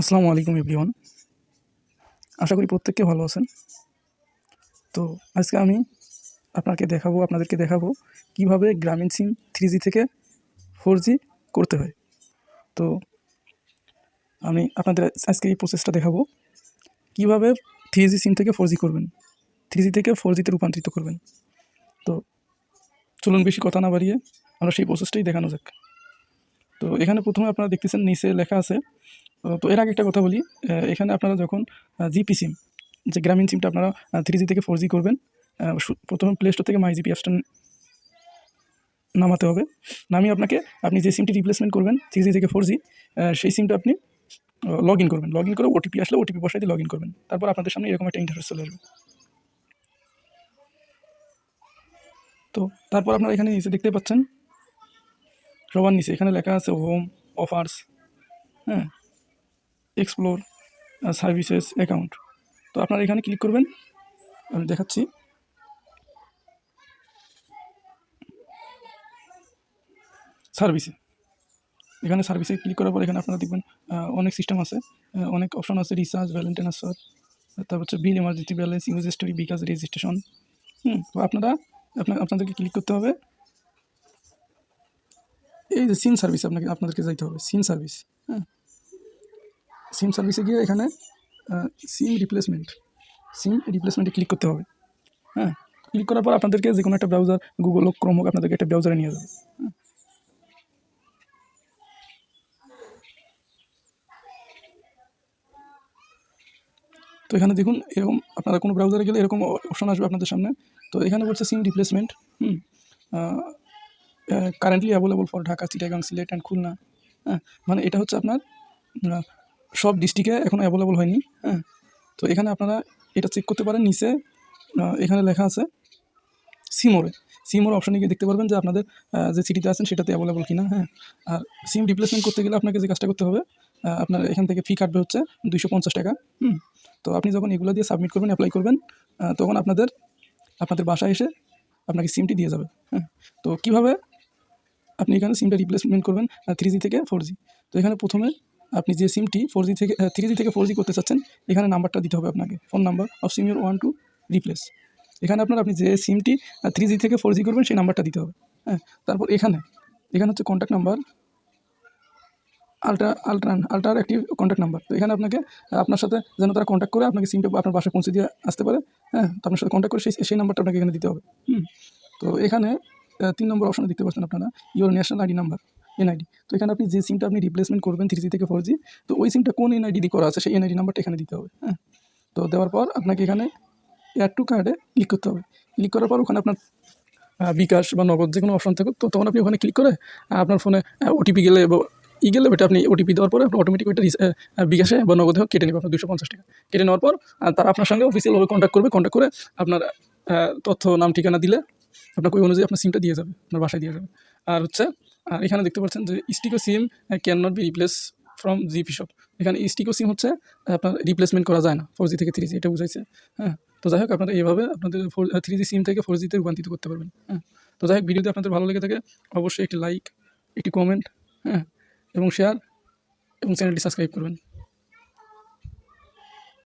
আসসালামু আলাইকুম এভরিওয়ান। আশা করি প্রত্যেককে ভালো আছেন। তো আজকে আমি আপনাকে দেখাবো, আপনাদেরকে দেখাবো কীভাবে গ্রামীণ সিম থ্রি থেকে ফোর করতে হয়। তো আমি আপনাদের আজকে এই প্রসেসটা দেখাবো। কীভাবে থ্রি সিম থেকে ফোর করবেন? থ্রি থেকে ফোর জিতে রূপান্তরিত করবেন। তো চলুন বেশি কথা না বাড়িয়ে আমরা সেই প্রসেসটাই দেখানো যাক। তো এখানে প্রথমে আপনারা দেখতেছেন নিচে লেখা আছে তো এর আগে একটা কথা বলি এখানে আপনারা যখন জিপি সিম যে গ্রামীণ সিমটা আপনারা থ্রি জি থেকে ফোর জি করবেন প্রথমে প্লে স্টোর থেকে মাই জিপি অ্যাপসটা নামাতে হবে। নামিয়ে আপনাকে আপনি যে সিমটি রিপ্লেসমেন্ট করবেন থ্রি জি থেকে ফোর জি সেই সিমটা আপনি লগ ইন করবেন। লগ ইন করে ওটিপি আসলে ওটিপি বসাই দিয়ে লগ ইন করবেন। তারপর আপনাদের সামনে এরকম একটা ইন্টারফেস চলে আসবে। তো তারপর আপনারা এখানে নিচে দেখতে পাচ্ছেন সবার নিচে এখানে লেখা আছে হোম অফার্স হ্যাঁ? এক্সপ্লোর সার্ভিসেস অ্যাকাউন্ট তো আপনারা এখানে ক্লিক করবেন। আমি দেখাচ্ছি। সার্ভিসে এখানে সার্ভিসে ক্লিক করার পর এখানে আপনারা দেখবেন অনেক সিস্টেম আছে। অনেক অপশন আছে রিচার্জ ভ্যালেন্টাইন ট্রান্সফার তারপর হচ্ছে bill emergency balance use story bKash registration hmm, তো আপনারা, আপনার, আপনাদেরকে ক্লিক করতে হবে। এই যে সিম সার্ভিস আপনাকে, আপনাদেরকে যাইতে হবে সিম সার্ভিস হ্যাঁ। সিম সার্ভিসে গিয়ে এখানে সিম রিপ্লেসমেন্ট সিম রিপ্লেসমেন্টে ক্লিক করতে হবে। হ্যাঁ ক্লিক করার পর আপনাদেরকে যে কোনো একটা ব্রাউজার গুগল হোক ক্রোম হোক, আপনাদেরকে একটা ব্রাউজারে নিয়ে যাবে। হ্যাঁ। তো এখানে দেখুন, এরকম আপনারা কোনো ব্রাউজারে গেলে এরকম অপশন আসবে আপনাদের সামনে। তো এখানে বলছে SIM replacement hmm currently available for Dhaka Chittagong Sylhet and Khulna হ্যাঁ মানে এটা হচ্ছে আপনার সব ডিস্ট্রিক্টে এখনও অ্যাভেলেবল হয়নি হ্যাঁ। তো এখানে আপনারা এটা চেক করতে পারেন, নিচে এখানে লেখা আছে সিমোরে। সিমোর অপশানে গিয়ে দেখতে পারবেন যে আপনাদের যে সিটিতে আছেন সেটাতে অ্যাভেলেবল কিনা হ্যাঁ। আর সিম রিপ্লেসমেন্ট করতে গেলে আপনাকে যে কাজটা করতে হবে আপনার এখান থেকে ফি কাটবে হচ্ছে দুইশো পঞ্চাশ টাকা, হুম। তো আপনি যখন এগুলো দিয়ে সাবমিট করবেন অ্যাপ্লাই করবেন তখন আপনাদের আপনাদের বাসায় এসে আপনাকে সিমটি দিয়ে যাবে হ্যাঁ। তো কীভাবে আপনি এখানে সিমটা রিপ্লেসমেন্ট করবেন থ্রি থেকে ফোর তো এখানে প্রথমে আপনি যে সিমটি ফোর জি থেকে থ্রি জি থেকে ফোর জি করতে চাচ্ছেন, এখানে নাম্বারটা দিতে হবে আপনাকে। Phone number of SIM your want to replace এখানে আপনার আপনি যে সিমটি থ্রি জি থেকে ফোর জি করবেন, সেই নাম্বারটা দিতে হবে। হ্যাঁ তারপর এখানে এখানে হচ্ছে কন্ট্যাক্ট নাম্বার আলট্রা আলট্রান আলট্রার একটি কন্ট্যাক্ট নাম্বার তো এখানে আপনাকে আপনার সাথে যেন তারা কন্ট্যাক্ট করে, আপনাকে সিমটা আপনার বাসায় পৌঁছে দিয়ে আসতে পারে। হ্যাঁ তো আপনার সাথে কন্ট্যাক্ট করে সেই সেই নাম্বারটা আপনাকে এখানে দিতে হবে। হুম, তো এখানে তিন নম্বর অপশনে দেখতে পাচ্ছেন আপনারা your national ID number NID তো এখানে আপনি যে সিমটা আপনি রিপ্লেসমেন্ট করবেন থ্রি জি থেকে ফোর জি তো ওই সিমটা কোন এনআইডি দিয়ে করা আছে সেই এনআইডি নাম্বারটা এখানে দিতে হবে হ্যাঁ? তো দেওয়ার পর আপনাকে এখানে অ্যাড টু কার্ডে ক্লিক করতে হবে। ক্লিক করার পর ওখানে আপনার বিকাশ বা নগদ যে কোনো অপশন থাকে তো তখন আপনি ওখানে ক্লিক করে আপনার ফোনে ওটিপি গেলে ই গেলে ওটা আপনি ওটিপি দেওয়ার পরে আপনার অটোমেটিক ওইটা বিকাশে বা নগদে হোক কেটে নেবে আপনার দুশো পঞ্চাশ টাকা। কেটে নেওয়ার পর তারা আপনার সঙ্গে অফিসিয়ালভাবে কন্ট্যাক্ট করবে কন্ট্যাক্ট করে আপনার তথ্য, নাম, ঠিকানা দিলে আপনাকে ওই অনুযায়ী আপনার সিমটা দিয়ে যাবে, আপনার বাসায় দিয়ে যাবে। আর হচ্ছে আর এখানে দেখতে পাচ্ছেন যে স্টিকো SIM can not be replace from GP shop এখানে স্টিকো সিম হচ্ছে আপনার রিপ্লেসমেন্ট করা যায় না ফোর জি থেকে থ্রি জি এটা বুঝাইছে। হ্যাঁ তো যাই হোক, আপনারা এইভাবে আপনাদের ফোর থ্রি জি সিম থেকে ফোর জিতে রূপান্তরিত করতে পারবেন। হ্যাঁ তো যাই হোক ভিডিওতে আপনাদের ভালো লেগে থাকে, অবশ্যই একটি লাইক একটি কমেন্ট হ্যাঁ এবং শেয়ার এবং চ্যানেলটি সাবস্ক্রাইব করবেন।